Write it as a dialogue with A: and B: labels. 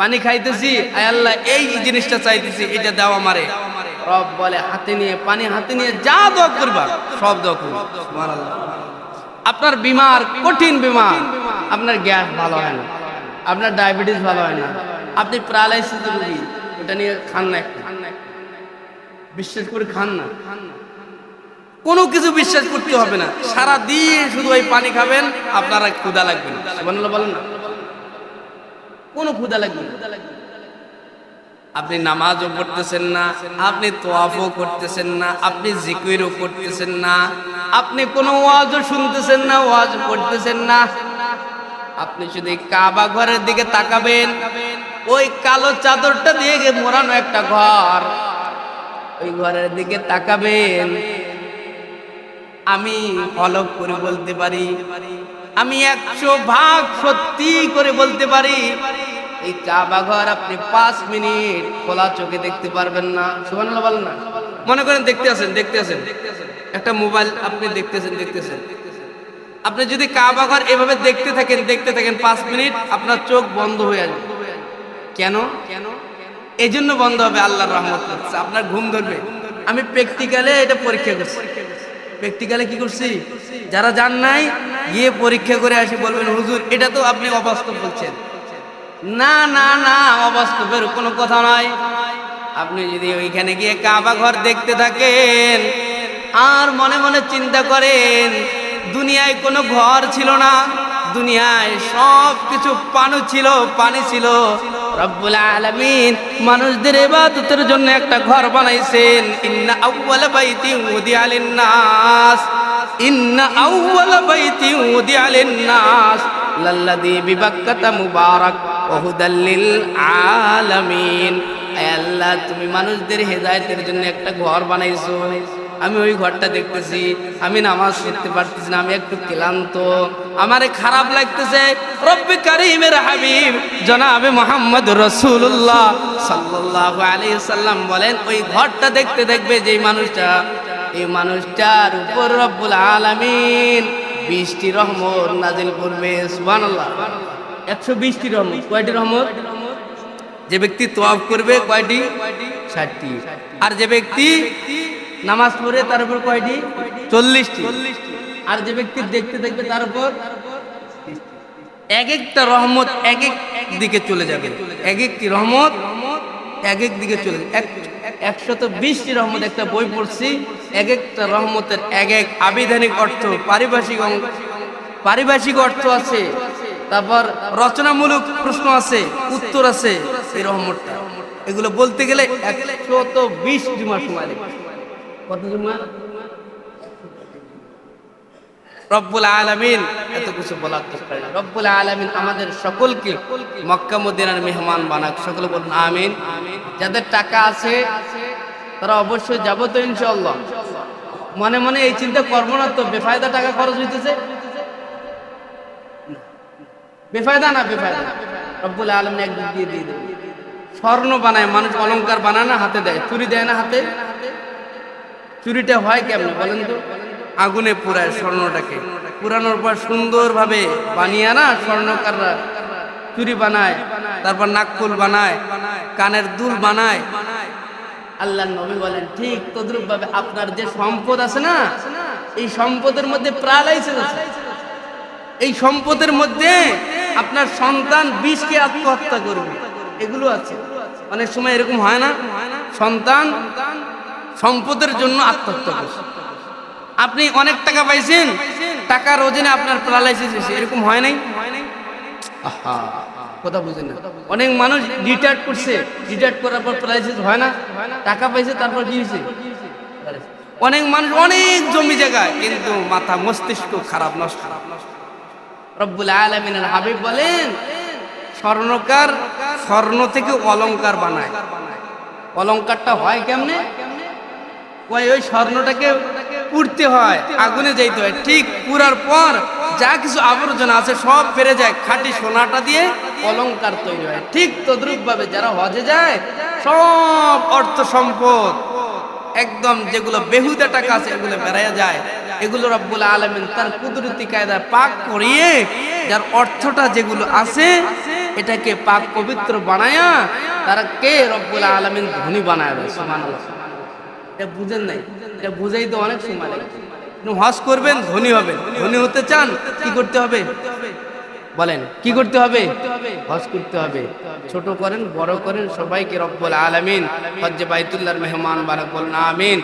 A: পানি খাইতেছি আয় আল্লাহ এই জিনিসটা চাইতেছি এটা দাও আমারে। রব বলে হাতে নিয়ে পানি হাতে নিয়ে যা দোয়া করবা সব দোয়া করবা। সুবহানাল্লাহ। আপনার বিমার কঠিন বিমার আপনার গ্যাস ভালো হয় না আপনার ডায়াবেটিস ভালো হয় না। আপনি প্যারালাইসিস রোগী ওটা নিয়ে খান না। বিশ্বাস করে খান না। কোনো কিছু বিশ্বাস করতে হবে না। সারা দিন শুধু ওই পানি খাবেন আপনার ক্ষুধা লাগবে না। সুবহানাল্লাহ বলেন না। কোনো ক্ষুধা লাগবে আপনি নামাজও পড়তেছেন না, আপনি তোয়াফও করতেছেন না, আপনি জিকিরও করতেছেন না, আপনি কোনো ওয়াজও শুনতেছেন না, ওয়াজ করতেছেন না। আপনি শুধু কাবা ঘরের দিকে তাকাবেন, ওই কালো চাদরটা দিয়ে মোড়ানো একটা ঘর। ওই ঘরের দিকে তাকাবেন। আমি অলক করে বলতে পারি, আমি একশো ভাগ সত্যি করে বলতে পারি এই কাবা ঘর আপনি পাঁচ মিনিট খোলা চোখে দেখতে পারবেন না। সুবহানাল্লাহ বলেন না? মনে করেন দেখতে আছেন দেখতে আছেন। একটা মোবাইল আপনি দেখতেছেন দেখতেছেন। আপনি যদি কাবা ঘর এভাবে দেখতে থাকেন দেখতে থাকেন পাঁচ মিনিট, আপনার চোখ বন্ধ হয়ে আসবে কেন? কেন এই জন্য বন্ধ হবে আল্লাহর রহমত আপনার ঘুম ধরবে। আমি প্র্যাকটিক্যালে এটা পরীক্ষা করছি। প্র্যাকটিক্যালে কি করছি? যারা জান নাই, গিয়ে পরীক্ষা করে আসি বলবেন, হুজুর, এটা তো আপনি অবাস্তব বলছেন। না না না, অবাস্তবের কোনো কথা নয় আপনি যদি ওইখানে গিয়ে কাবা ঘর দেখতে থাকেন, আর মনে মনে চিন্তা করেন, দুনিয়ায় কোনো ঘর ছিল না, দুনিয়ায় সব কিছু পানি ছিল পানি ছিল। রব্বুল আলামিন মানুষদের ইবাদতের জন্য একটা ঘর বানাইছেন। ইন্না আউওয়ালা বাইতি উদিয়া লিন-নাস। ইন্না আউওয়ালা বাইতি উদিয়া লিন-নাস। লাল্লাযী বিবাক্কাতা মুবারাক। ওয়া হুদাল আলামিন। আল্লাহ, তুমি মানুষদের হেদায়েতের জন্য একটা ঘর বানাইছো। আমি ওই ঘরটা দেখতেছি, আমি নামাজ পড়তে পারতেছি না, আমি একটু ক্লান্ত। আমারে খারাপ লাগতেছে। রব্বি কারিমের হাবিব, জনাবে মোহাম্মদ রসুল্লাহ সাল্লাল্লাহু আলাইহি সাল্লাম বলেন, ওই ঘরটা দেখতে দেখবে যে মানুষটা, এই মানুষটার উপর রব্বুল আলামিন বৃষ্টি রহমত নাজিল করবে, সুবহানাল্লাহ। একশো বিশটি রহমত। কয়টি রহমত? যে ব্যক্তি তোয়াফ করবে কয়টি? ষাটটি। আর যে ব্যক্তি নামাজ পড়ে তার উপর কয়টি? চল্লিশটি। আর যে ব্যক্তি দেখতে দেখবে তার উপর এক একটা রহমত এক এক দিকে চলে যাবে। এক একটি রহমত এক এক দিকে চলে যাবে। একশত বিশটি রহমত একটা বই পড়ছি। এক একটা রহমতের এক এক আবিধানিক অর্থ, পারিভাষিক পারিভাষিক অর্থ আছে। তারপর রচনামূলক প্রশ্ন আছে, উত্তর আছে এই রহমতটা। এগুলো বলতে গেলে একশত বিশ জুমা সময় কত জুমা এত কিছু বলার আমাদের সকলকে মেহমান বানাক। সকলে আমিন। যাদের টাকা আছে, তারা অবশ্যই যাব তো ইনশাল্লাহ মনে মনে এই চিন্তা করব না তো, বেফায়দা টাকা খরচ হইতেছে। বেফায়দা না বেফায়দা? রব্বুল আলমিন একদিক দিয়ে দিয়ে দেবে। স্বর্ণ বানায়, মানুষ অলংকার বানায় না, হাতে দেয়। চুরি দেয় না হাতে? চুরিটা হয় কেমন বলেন তো? আগুনে পুরায় স্বর্ণটাকে। পুরানোর পর সুন্দরভাবে বানিয়ে না স্বর্ণকাররা চুরি বানায়, তারপর নাকফুল বানায়, কানের দুল বানায়। আল্লাহ নবী বলেন, ঠিক তদ্রুপ ভাবে আপনার যে সম্পদ আছে না, এই সম্পদের মধ্যে প্রালাইসেস আছে এই সম্পদের মধ্যে আপনার সন্তান বিষকে আত্মহত্যা করবে। এগুলো আছে। অনেক সময় এরকম হয় না? সন্তান সম্পদের জন্য আত্মহত্যা করছে। আপনি অনেক টাকা পাইছেন, টাকার ওজনে আপনার প্যারালাইসিস হয়েছে। এরকম হয় নাই? কথা বুঝেন না। অনেক মানুষ রিটায়ার্ড করছে। রিটায়ার্ড করার পর প্যারালাইসিস হয় না? টাকা পাইছে, তারপর কি হয়েছে? অনেক মানুষ অনেক জমি জায়গায়, কিন্তু মাথা মস্তিষ্ক খারাপ নষ্ট খারাপ, নষ্ট। রব্বুল আলমিনের হাবিব বলেন, স্বর্ণকার স্বর্ণ থেকে অলংকার বানায়। অলংকারটা হয় কেমনে? ওই ওই স্বর্ণটাকে পুড়তে হয়, আগুনে যাইতে হয়। ঠিক পুরার পর যা কিছু আবর্জনা আছে সব ফেরে যায়, খাঁটি সোনাটা দিয়ে অলংকার তৈরি হয়। ঠিক তদ্রুপ ভাবে যারা হজে যায়, সব অর্থ সম্পদ, একদম যেগুলো বেহুদা টাকা আছে, এগুলো বেড়াইয়া যায়। এগুলো রব্বুল আলমিন তার কুদরতি কায়দায় পাক করিয়ে, যার অর্থটা যেগুলো আছে, এটাকে পাক পবিত্র বানায়া তারা কে রব্বুল আলমিন ধনী বানায় সুবহানাল্লাহ। এটা বুঝেন নাই? এটা বুঝেই তো অনেক সময় লাগে। করবেন, ধনী হবেন। ধনী হতে চান, কি করতে হবে? বলেন, কি করতে হবে? হজ করতে হবে। ছোট করেন, বড় করেন, সবাইকে রব্বুল আলামিন। হজ্জে বাইতুল্লাহর মেহমান বানাক বলেন আমিন।